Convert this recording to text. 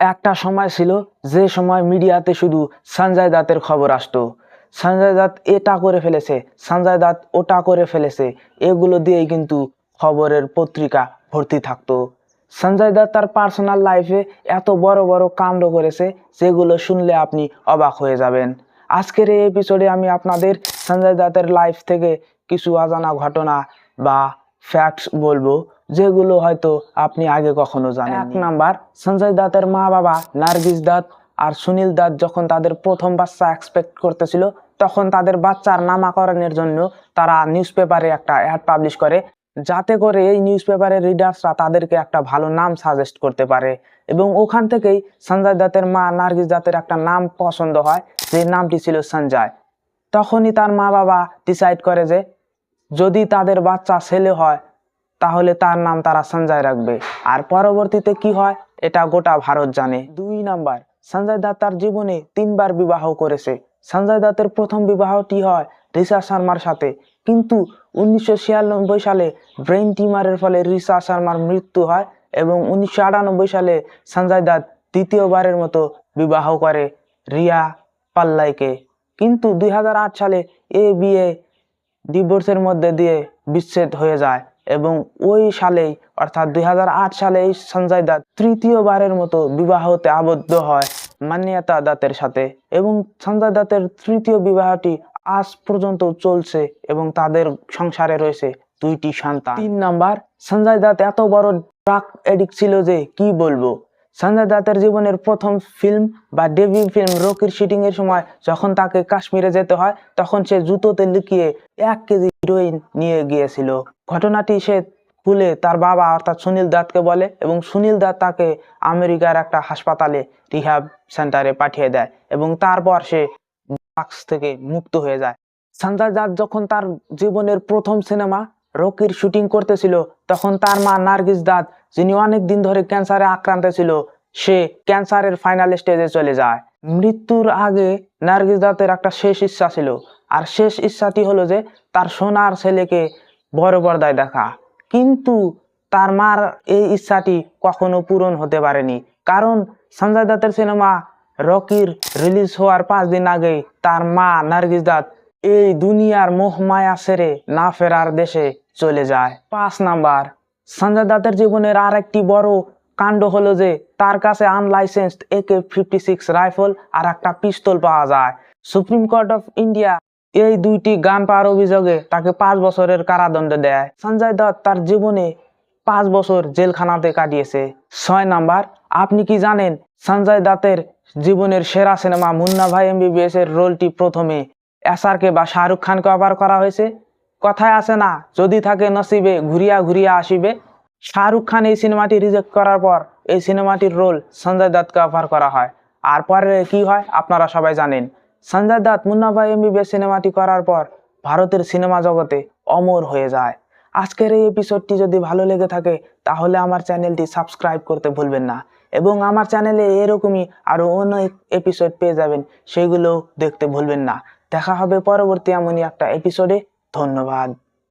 একটা সময় ছিল যে সময় মিডিয়াতে শুধু সঞ্জয় দত্তের খবর আসতো। সঞ্জয় দত্ত এটা করে ফেলেছে, সঞ্জয় দত্ত ওটা করে ফেলেছে, এগুলো দিয়েই কিন্তু খবরের পত্রিকা ভর্তি থাকতো। সঞ্জয় দত্ত তার পার্সোনাল লাইফে এত বড় বড় কাণ্ড করেছে যেগুলো শুনলে আপনি অবাক হয়ে যাবেন। আজকের এই এপিসোডে আমি আপনাদের সঞ্জয় দত্তের লাইফ থেকে কিছু অজানা ঘটনা বা ফ্যাক্টস বলব, যেগুলো হয়তো আপনি আগে কখনো জানেন এক নাম্বার, সঞ্জয় দত্তের মা বাবা নার্গিস দত্ত আর সুনীল দত্ত যখন তাদের প্রথম বাচ্চা এক্সপেক্ট করতেছিল, তখন তাদের বাচ্চার নামাকরণের জন্য তারা নিউজ পেপারে একটা অ্যাড পাবলিশ করে, যাতে করে এই নিউজ পেপারের রিডার্সরা তাদেরকে একটা ভালো নাম সাজেস্ট করতে পারে। এবং ওখান থেকেই সঞ্জয় দত্তের মা, নার্গিস দত্তের একটা নাম পছন্দ হয়, যে নামটি ছিল সঞ্জয়। তখনই তার মা বাবা ডিসাইড করে যে যদি তাদের বাচ্চা ছেলে হয়, তাহলে তার নাম তারা সঞ্জয় রাখবে। আর পরবর্তীতে কি হয়? এটা গোটা ভারত জানে। দুই নাম্বার, সঞ্জয় দত্ত তার জীবনে তিনবার বিবাহ করেছে। সঞ্জয় দত্তের প্রথম বিবাহটি হয় রিসা শর্মার সাথে। কিন্তু উনিশশো ছিয়ানব্বই সালে ব্রেন টিমারের ফলে রিসা শর্মার মৃত্যু হয় এবং উনিশশো আটানব্বই সালে সঞ্জয় দত্ত দ্বিতীয়বারের মতো বিবাহ করে রিয়া পাল্লাইকে। কিন্তু দুই হাজার আট সালে এ বিয়ে ডিভোর্সের মধ্যে দিয়ে বিচ্ছেদ হয়ে যায় এবং ওই সালেই, অর্থাৎ দুই সালেই সঞ্জয় দত্ত তৃতীয়বারের মতো বিবাহতে আবদ্ধ হয় মান্যতা দত্তের সাথে এবং সঞ্জয় দত্তের তৃতীয় বিবাহটি আজ পর্যন্ত চলছে এবং তাদের সংসারে রয়েছে দুইটি সন্তান। তিন নাম্বার, সঞ্জয় দত্ত এত বড় ড্রাগ এডিক্ট ছিল যে কি বলব? সঞ্জয় দত্তের জীবনের প্রথম ফিল্ম বা ডেবিউ ফিল্ম রকির শুটিং এর সময় যখন তাকে কাশ্মীরে যেতে হয়, তখন সে জুতোতে লুকিয়ে এক কেজি হিরোইন নিয়ে গিয়েছিল। ঘটনাটি সে খুলে তার বাবা অর্থাৎ সুনীল দত্তকে বলে এবং সুনীল দত্ত তাকে আমেরিকার একটা হাসপাতালে রিহাব সেন্টারে পাঠিয়ে দেয় এবং তারপর সে ড্রাগস থেকে মুক্ত হয়ে যায়। সঞ্জয় দত্ত যখন তার জীবনের প্রথম সিনেমা রকির শুটিং করতেছিল, তখন তার মা নার্গিস দাত যিনি অনেক দিন ধরে ক্যান্সারে আক্রান্ত ছিল, সে ক্যান্সারের ফাইনাল স্টেজে চলে যায়। মৃত্যুর আগে নার্গিস দাতের একটা শেষ ইচ্ছা ছিল, আর শেষ ইচ্ছাটি হলো যে তার সোনার ছেলেকে বড় পর্দায় দেখা। কিন্তু তার মার এই ইচ্ছাটি কখনো পূরণ হতে পারেনি, কারণ সঞ্জয় দত্তের সিনেমা রকির রিলিজ হওয়ার পাঁচ দিন আগেই তার মা নার্গিস দাত এই দুনিয়ার মোহ মায়া সেরে না ফেরার দেশে চলে যায়। পাঁচ নাম্বার সঞ্জয় দত্তের জীবনের আর একটি বড় কাণ্ড হলো যে, তার কাছে আনলাইসেন্সড একে ফিফটি সিক্স রাইফেল আর একটা পিস্তল পাওয়া যায়। সুপ্রিম কোর্ট অফ ইন্ডিয়া এই দুইটি গান পাওয়ার অভিযোগে তাকে পাঁচ বছরের কারাদণ্ড দেয়। সঞ্জয় দত্ত তার জীবনে পাঁচ বছর জেলখানাতে কাটিয়েছে। ছয় নাম্বার, আপনি কি জানেন সঞ্জয় দত্তের জীবনের সেরা সিনেমা মুন্না ভাই এমবিবিএস এর রোলটি প্রথমে এসআরকে বা শাহরুখ খানকে অফার করা হয়েছে? কথায় আছে না, যদি থাকে নসিবে, ঘুরিয়া ঘুরিয়া আসিবে। শাহরুখ খান এই সিনেমাটি রিজেক্ট করার পর এই সিনেমাটির রোল সঞ্জয় দত্তকে অফার করা হয়। আর পরে কি হয়, আপনারা সবাই জানেন। সঞ্জয় দত্ত মুন্নাভাই এমবিবিএস সিনেমাটি করার পর ভারতের সিনেমা জগতে অমর হয়ে যায়। আজকের এই এপিসোডটি যদি ভালো লেগে থাকে, তাহলে আমার চ্যানেলটি সাবস্ক্রাইব করতে ভুলবেন না। এবং আমার চ্যানেলে এরকমই আরও অনেক এপিসোড পেয়ে যাবেন, সেগুলো দেখতে ভুলবেন না। দেখা হবে পরবর্তী এমনই একটা এপিসোডে ধন্যবাদ।